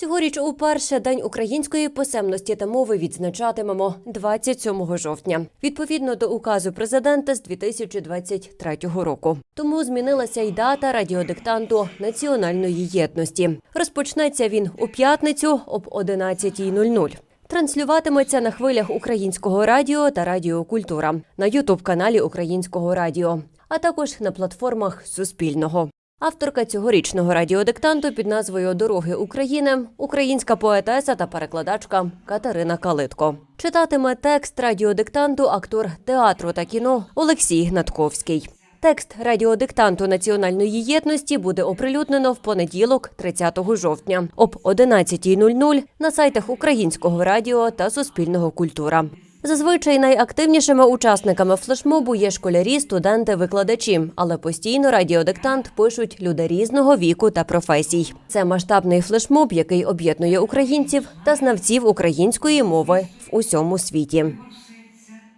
Цьогоріч уперше День української писемності та мови відзначатимемо 27 жовтня, відповідно до указу президента з 2023 року. Тому змінилася й дата радіодиктанту національної єдності. Розпочнеться він у п'ятницю об 11.00. Транслюватиметься на хвилях українського радіо та Радіо Культура на Ютуб-каналі Українського радіо, а також на платформах Суспільного. Авторка цьогорічного радіодиктанту під назвою Дороги України українська поетеса та перекладачка Катерина Калитко. Читатиме текст радіодиктанту актор театру та кіно Олексій Гнатковський. Текст радіодиктанту національної єдності буде оприлюднено в понеділок, 30 жовтня, об 11.00 на сайтах Українського радіо та Суспільного культура. Зазвичай найактивнішими учасниками флешмобу є школярі, студенти, викладачі, але постійно радіодиктант пишуть люди різного віку та професій. Це масштабний флешмоб, який об'єднує українців та знавців української мови в усьому світі.